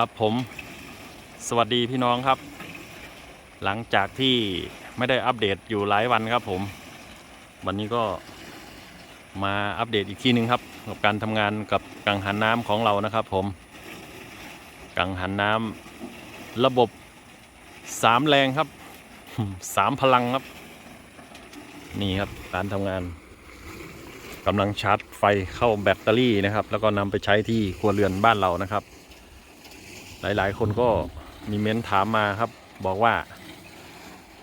ครับผมสวัสดีพี่น้องครับ หลังจากที่ไม่ได้อัปเดตอยู่หลายวันครับผม วันนี้ก็มาอัปเดตอีกทีหนึ่งครับ กับการทำงานกับกังหันน้ำของเรานะครับผม กังหันน้ำระบบสามแรงครับสามพลังครับ นี่ครับการทำงานกำลังชาร์จไฟเข้าแบตเตอรี่นะครับ แล้วก็นำไปใช้ที่ครัวเรือนบ้านเรานะครับ หลาย ๆ คนก็มีเม้นถามมาครับ บอกว่า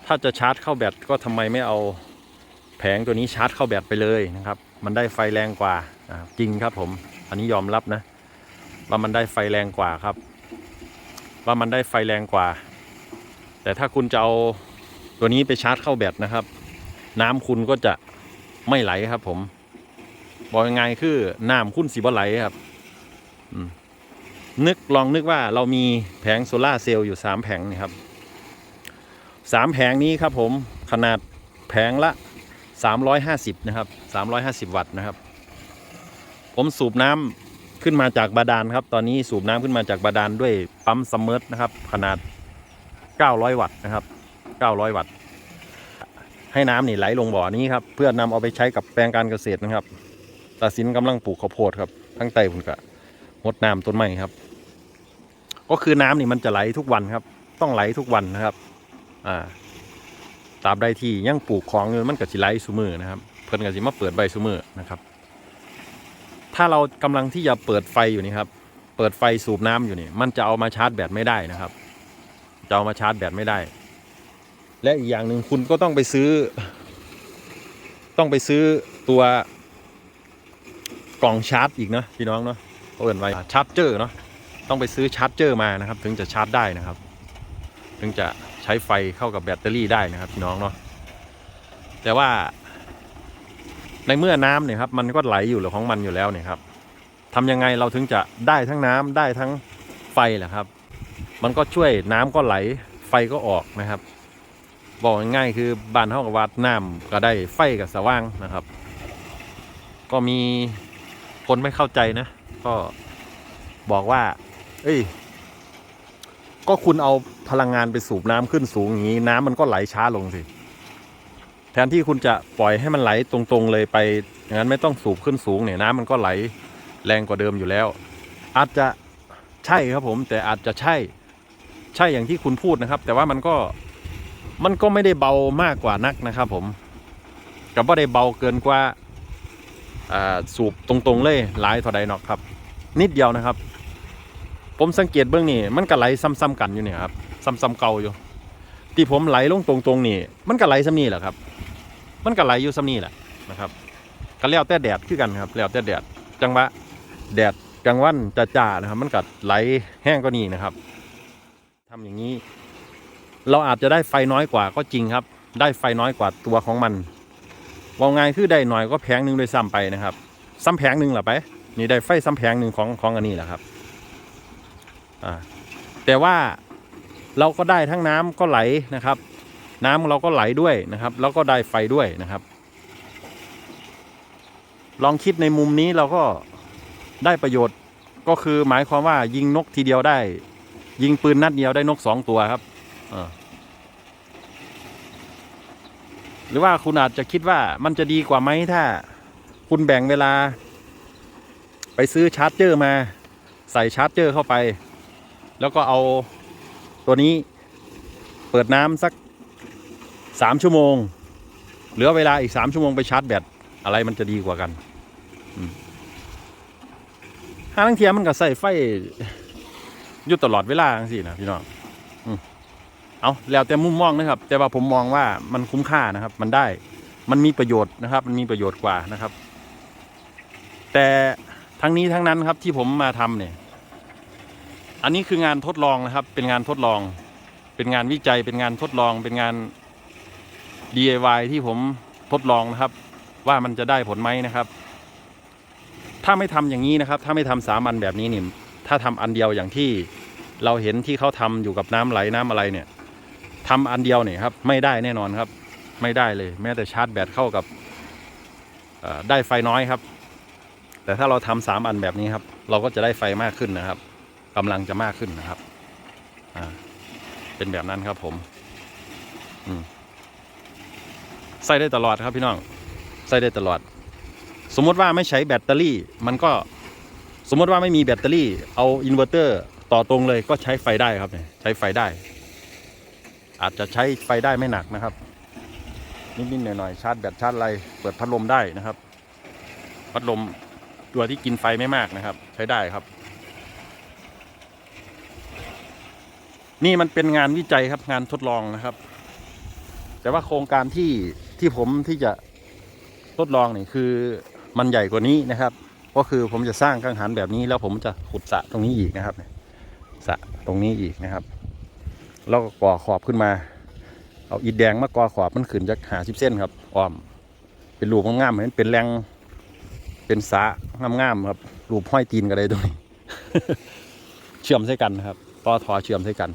ถ้าจะชาร์จเข้าแบตก็ทำไมไม่เอาแผงตัวนี้ชาร์จเข้าแบตไปเลยนะครับ มันได้ไฟแรงกว่าจริงครับผม อันนี้ยอมรับนะ ว่ามันได้ไฟแรงกว่าครับ ว่ามันได้ไฟแรงกว่า แต่ถ้าคุณจะเอาตัวนี้ไปชาร์จเข้าแบตนะครับ น้ำคุณก็จะไม่ไหลครับผม บอกยังไงคือน้ำคุณสีบ่ไหลครับ อืม นึกลองนึกว่าเรามีแผงโซลาเซลล์อยู่ 3 แผงนี่ครับสามแผงนี้ครับผมขนาดแผงละ 350 นะครับ 350 วัตต์นะครับ ผมสูบน้ำขึ้นมาจากบาดาลครับ ตอนนี้สูบน้ำขึ้นมาจากบาดาลด้วยปั๊มซัมเมอร์นะครับ ขนาด 900 วัตต์นะครับ 900 วัตต์ ให้น้ำนี่ไหลลงบ่อนี้ครับ เพื่อนำเอาไปใช้กับแปลงการเกษตรนะครับตัดสินกำลังปลูกข้าวโพดครับทั้งไตผุนกะ งดน้ำต้นไม้ครับ ก็คือน้ำนี่มันจะไหลทุกวันครับ ต้องไหลทุกวันนะครับอ่าตราบใดที่ยังปลูกของอยู่มันก็สิไหลซุมือนะครับ เพิ่นก็สิมาเปิดใบซุมือนะครับ ถ้าเรากำลังที่จะเปิดไฟอยู่นี่ครับ เปิดไฟสูบน้ำอยู่นี่ มันจะเอามาชาร์จแบตไม่ได้นะครับ จะเอามาชาร์จแบตไม่ได้ และอีกอย่างหนึ่งคุณก็ต้องไปซื้อ ต้องไปซื้อตัวกล่องชาร์จอีกนะพี่น้องเนาะ เขาเอินไว้ชาร์จเจอร์เนาะต้องไปซื้อชาร์จเจอร์มานะครับ ถึงจะชาร์จได้นะครับ ถึงจะใช้ไฟเข้ากับแบตเตอรี่ได้นะครับพี่น้องเนาะแต่ว่า ในเมื่อน้ำเนี่ยครับ มันก็ไหลอยู่ของมันอยู่แล้วเนี่ยครับทำยังไงเราถึงจะได้ทั้งน้ำได้ทั้งไฟแหละครับ มันก็ช่วยน้ำก็ไหลไฟก็ออกนะครับ บอกง่ายๆคือบานเท่ากับวัดน้ำก็ได้ไฟกับสว่างนะครับ ก็มีคนไม่เข้าใจนะ ก็บอกว่า เอ้ย ก็คุณเอาพลังงานไปสูบน้ำขึ้นสูงอย่างนี้ น้ำมันก็ไหลช้าลงสิ แทนที่คุณจะปล่อยให้มันไหลตรงๆเลยไปอย่างนั้นไม่ต้องสูบขึ้นสูงเนี่ยน้ำมันก็ไหลแรงกว่าเดิมอยู่แล้ว อาจจะใช่ครับผม แต่อาจจะใช่ ใช่อย่างที่คุณพูดนะครับ แต่ว่ามันก็มันก็ไม่ได้เบามากกว่านักนะครับ ผมกับว่าได้เบาเกินกว่าสูบตรงๆเลยหลายเท่าใดเนาะครับ นิดเดียวนะครับ ผมสังเกตเบื้องนี่มันก็ไหลซ้ำๆกันอยู่เนี่ยครับซ้ำๆเก่าอยู่ ที่ผมไหลลงตรงๆนี่ มันก็ไหลซ้ำนี่แหละครับ มันก็ไหลอยู่ซ้ำนี่แหละนะครับก็แล้วแต่แดดคือกันครับแล้วแต่แดดจังหวะแดดกลางวันจ้าๆนะครับ มันก็ไหลแห้งก็นี่นะครับทำอย่างนี้ เราอาจจะได้ไฟน้อยกว่าก็จริงครับ ได้ไฟน้อยกว่าตัวของมันว่าไงคือได้หน่อยก็แผงหนึ่งโดยซ้ำไปนะครับ ซ้ำแผงหนึ่งหรอไป นี่ได้ไฟซ้ำแผงหนึ่งของของอันนี้แหละครับอ่าแต่ว่าเราก็ได้ทั้งน้ำก็ไหลนะครับ น้ำเราก็ไหลด้วยนะครับ แล้วก็ได้ไฟด้วยนะครับ ลองคิดในมุมนี้เราก็ได้ประโยชน์ก็คือหมายความว่ายิงนกทีเดียวได้ ยิงปืนนัดเดียวได้นกสองตัวครับอ่าหรือว่าคุณอาจจะคิดว่ามันจะดีกว่าไหมถ้า คุณแบ่งเวลา ไปซื้อชาร์จเจอร์มา ใส่ชาร์จเจอร์เข้าไป แล้วก็เอาตัวนี้เปิดน้ำสักสามชั่วโมง เหลือเวลาอีกสามชั่วโมงไปชาร์จแบตอะไรมันจะดีกว่ากันห้าทั้งเทียมันก็ใส่ไฟอยู่ตลอดเวลาจังสินะพี่น้องเอาแล้วแต่มุมมองนะครับ แต่ว่าผมมองว่ามันคุ้มค่านะครับ มันได้มันมีประโยชน์นะครับ มันมีประโยชน์กว่านะครับ แต่ ทั้งนี้ทั้งนั้นครับที่ผมมาทำเนี่ย อันนี้คืองานทดลองนะครับ เป็นงานทดลอง เป็นงานวิจัย เป็นงานทดลอง เป็นงาน DIY ที่ผมทดลองนะครับ ว่ามันจะได้ผลไหมนะครับ ถ้าไม่ทำอย่างนี้นะครับ ถ้าไม่ทำสามัญแบบนี้นี่ถ้าทำอันเดียวอย่างที่เราเห็นที่เขาทำอยู่กับน้ำไหลน้ำอะไรเนี่ยทำอันเดียวเนี่ยครับ ไม่ได้แน่นอนครับ ไม่ได้เลย แม้แต่ชาร์จแบตเข้ากับได้ไฟน้อยครับ แต่ถ้าเราทำสามอันแบบนี้ครับ เราก็จะได้ไฟมากขึ้นนะครับกำลังจะมากขึ้นนะครับอ่าเป็นแบบนั้นครับผมอืมใส่ได้ตลอดครับพี่น้องใส่ได้ตลอด สมมติว่าไม่ใช้แบตเตอรี่ มันก็สมมติว่าไม่มีแบตเตอรี่ เอาอินเวอร์เตอร์ต่อตรงเลยก็ใช้ไฟได้ครับเนี่ยใช้ไฟได้ อาจจะใช้ไฟได้ไม่หนักนะครับ นิดๆหน่อยๆชาร์จแบตชาร์จอะไรเปิดพัดลมได้นะครับ พัดลม ตัวที่กินไฟไม่มากนะครับ ใช้ได้ครับ นี่มันเป็นงานวิจัยครับงานทดลองนะครับ แต่ว่าโครงการที่ที่ผมที่จะทดลองนี่คือมันใหญ่กว่านี้นะครับ ก็คือผมจะสร้างกังหันแบบนี้ แล้วผมจะขุดสะตรงนี้อีกนะครับสะตรงนี้อีกนะครับแล้วก็ก่อขอบขึ้นมา เอาอิฐแดงมาก่อขอบมันขึ้นจากหาสิบเส้นครับอ้อม เป็นรูปงามเหมือนเป็นแรง เป็นสะงามๆครับรูปห้อยตีนกันเลยตรงนี้เชื่อมใส่กันครับต่อทอเชื่อมใส่กัน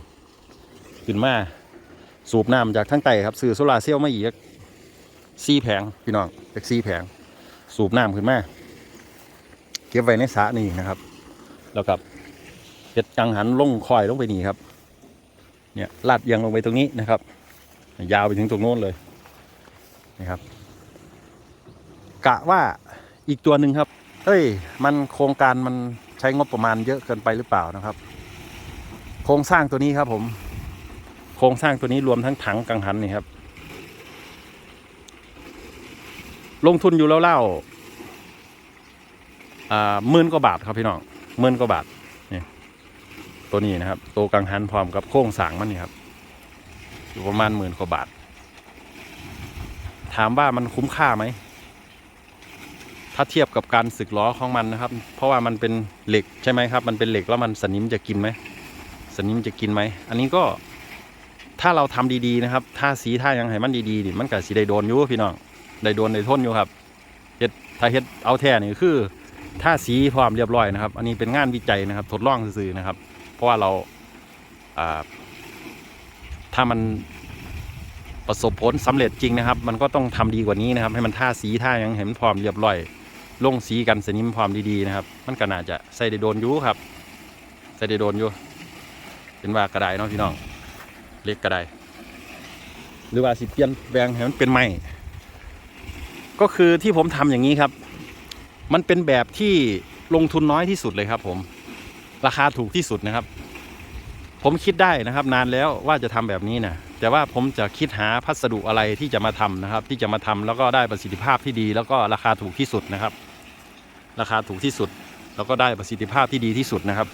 ขึ้นมาสูบน้ำจากทั้งไตครับซื้อโซลาเซลล์มาอีกซีแผงพี่น้องจากซีแผง สูบน้ำขึ้นมาเก็บไว้ในสระนี่นะครับ แล้วกับเห็ดกังหันลงคอยลงไปนี่ครับ เนี่ยลาดเอียงลงไปตรงนี้นะครับ ยาวไปถึงตรงโน้นเลยนะครับ กะว่า อีกตัวหนึ่งครับ เฮ้ย มันโครงการมันใช้งบประมาณเยอะเกินไปหรือเปล่านะครับ โครงสร้างตัวนี้ครับผม โครงสร้างตัวนี้รวมทั้งถังกังหันนี่ครับ ลงทุนอยู่แล้วเล่าๆอ่าหมื่นกว่าบาทครับพี่น้องหมื่นกว่าบาทนี่ตัวนี้นะครับ ตัวกังหันพร้อมกับโครงสร้างมันนี่ครับ อยู่ประมาณหมื่นกว่าบาท ถามว่ามันคุ้มค่าไหม ถ้าเทียบกับการสึกล้อของมันนะครับ เพราะว่ามันเป็นเหล็กใช่ไหมครับ มันเป็นเหล็กแล้วมันสนิมจะกินไหมสนิมจะกินไหม อันนี้ก็ถ้าเราทำดีๆนะครับถ้าสีท่ายังให้มันดีๆนี่มันก็สีได้โดนอยู่พี่น้องได้โดนได้ทนอยู่ครับเฮ็ดถ้าเฮ็ดเอาแท้นี่คือถ้าสีพร้อมเรียบร้อยนะครับ อันนี้เป็นงานวิจัยนะครับ ทดลองซื่อๆนะครับ เพราะว่าเราอ่าถ้ามันประสบผลสำเร็จจริงนะครับ มันก็ต้องทำดีกว่านี้นะครับ ให้มันท่าสีท่ายังเห็นพร้อมเรียบร้อย ลงสีกันสนิมพร้อมดีๆนะครับ มันก็น่าจะใส่ได้โดนอยู่ครับ ใส่ได้โดนอยู่เป็นว่ากระไดเนาะพี่น้อง เล็กกระไดหรือว่าสิเปลี่ยนแปลงให้มันเป็นไม้ก็คือที่ผมทำอย่างนี้ครับ มันเป็นแบบที่ลงทุนน้อยที่สุดเลยครับผม ราคาถูกที่สุดนะครับ ผมคิดได้นะครับ นานแล้วว่าจะทำแบบนี้นะแต่ว่าผมจะคิดหาพัสดุอะไรที่จะมาทำนะครับ ที่จะมาทำแล้วก็ได้ประสิทธิภาพที่ดี แล้วก็ราคาถูกที่สุดนะครับ ราคาถูกที่สุด แล้วก็ได้ประสิทธิภาพที่ดีที่สุดนะครับ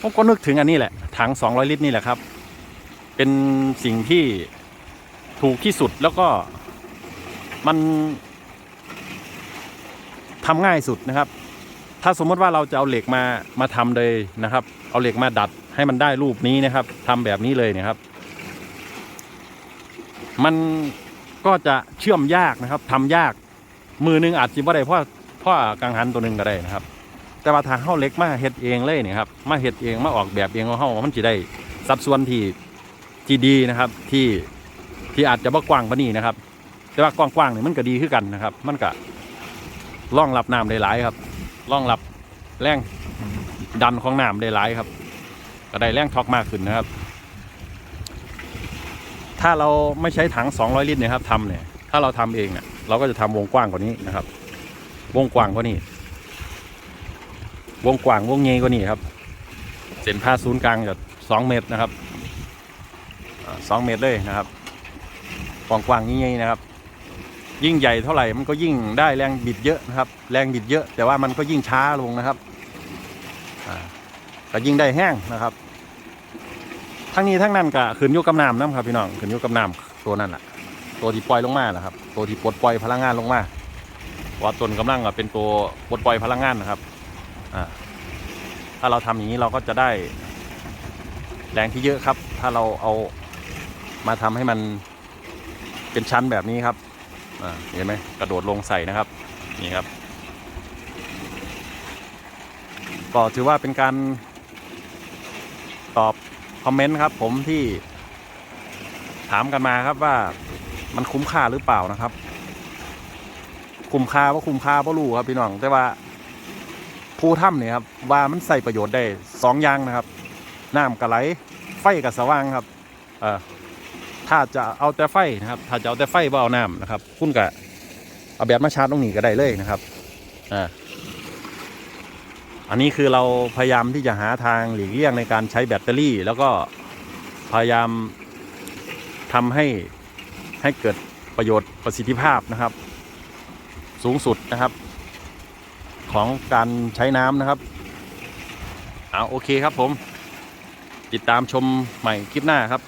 ผมก็นึกถึงอันนี้แหละถัง 200 ลิตรนี่แหละครับ เป็นสิ่งที่ถูกที่สุดแล้วก็มันทำง่ายสุดนะครับ ถ้าสมมติว่าเราจะเอาเหล็กมามาทำเลยนะครับ เอาเหล็กมาดัดให้มันได้รูปนี้นะครับทำแบบนี้เลยเนะครับ มันก็จะเชื่อมยากนะครับทำยากมือหนึงอาจจะว่าได้เพราะ เพราะกังหันตัวหนึ่งก็ได้นะครับ แต่ว่าทางเข้าเหล็กมาเฮ็ดเองเลยนี่ครับมาเฮ็ดเองมาออกแบบเองของเข้ามันจะได้สัดส่วนที่ที่ดีนะครับที่ที่อาจจะบ่กว้างปานนี้นะครับ แต่ว่ากว้างๆเนี่ยมันก็ดีขึ้นกันนะครับ มันก็ร่องรับน้ำได้หลายครับร่องรับแรงดันของน้ำได้หลายครับ ก็ได้แรงท็อกมากขึ้นนะครับ ถ้าเราไม่ใช้ถัง 200 ลิตรเนะครับทำเนี่ยถ้าเราทำเองเนี่ยเราก็จะทำวงกว้างกว่านี้นะครับ วงกว้างกว่านี้ วงกว้างวงเงยกว่านี้ครับ เส้นผ่าศูนย์กลางจะ2เมตรนะครับสองเมตรเลยนะครับกว้างกว้างเงยนะครับ ยิ่งใหญ่เท่าไหร่มันก็ยิ่งได้แรงบิดเยอะนะครับ แรงบิดเยอะ แต่ว่ามันก็ยิ่งช้าลงนะครับอ่าก็ยิ่งได้แห้งนะครับ ทั้งนี้ทั้งนั้นก็ขึ้นยู่กับน้ำนะครับพี่น้องขึ้นยู่กับน้ำตัวนั้นแหละตัวที่ปล่อยลงมานะครับ ตัวที่ปลดปล่อยพลังงานลงมา ว่าตนกำลังเป็นตัวปลดปล่อยพลังงานนะครับถ้าเราทำอย่างนี้เราก็จะได้แรงที่เยอะครับ ถ้าเราเอามาทำให้มันเป็นชั้นแบบนี้ครับเห็นไหมกระโดดลงใส่นะครับนี่ครับ ก็ถือว่าเป็นการตอบคอมเมนต์ครับ ผมที่ถามกันมาครับว่ามันคุ้มค่าหรือเปล่านะครับ คุ้มค่าว่าคุ้มค่าเพราะรู้ครับพี่น้องแต่ว่าผู้ถ้ำเนี่ยครับว่ามันใส่ประโยชน์ได้สองอย่างนะครับน้ำกระไหลไฟกับสว่างครับเอ่อถ้าจะเอาแต่ไฟนะครับ ถ้าจะเอาแต่ไฟบ่เอาน้ำนะครับ คุณก็เอาแบตมาชาร์จตรงนี้ก็ได้เลยนะครับอ่าอันนี้คือเราพยายามที่จะหาทางหลีกเลี่ยงในการใช้แบตเตอรี่ แล้วก็พยายามทำให้ให้เกิดประโยชน์ประสิทธิภาพนะครับ สูงสุดนะครับ ของการใช้น้ำนะครับเอาโอเคครับผม ติดตามชมใหม่คลิปหน้าครับ